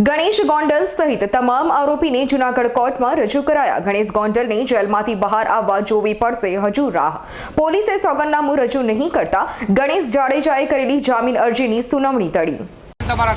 ગણેશ ગોંડલ સહિત તમામ આરોપીને જૂનાગઢ કોર્ટમાં રજૂ કરાયા. ગણેશ ગોંડલને જેલમાંથી બહાર આવવા જોવી પડશે હજુ રાહ. પોલીસે સોગંદનામું રજૂ નહીં કરતા ગણેશ જાડેજાએ કરેલી જામીન અરજીની સુનાવણી તડી તમારા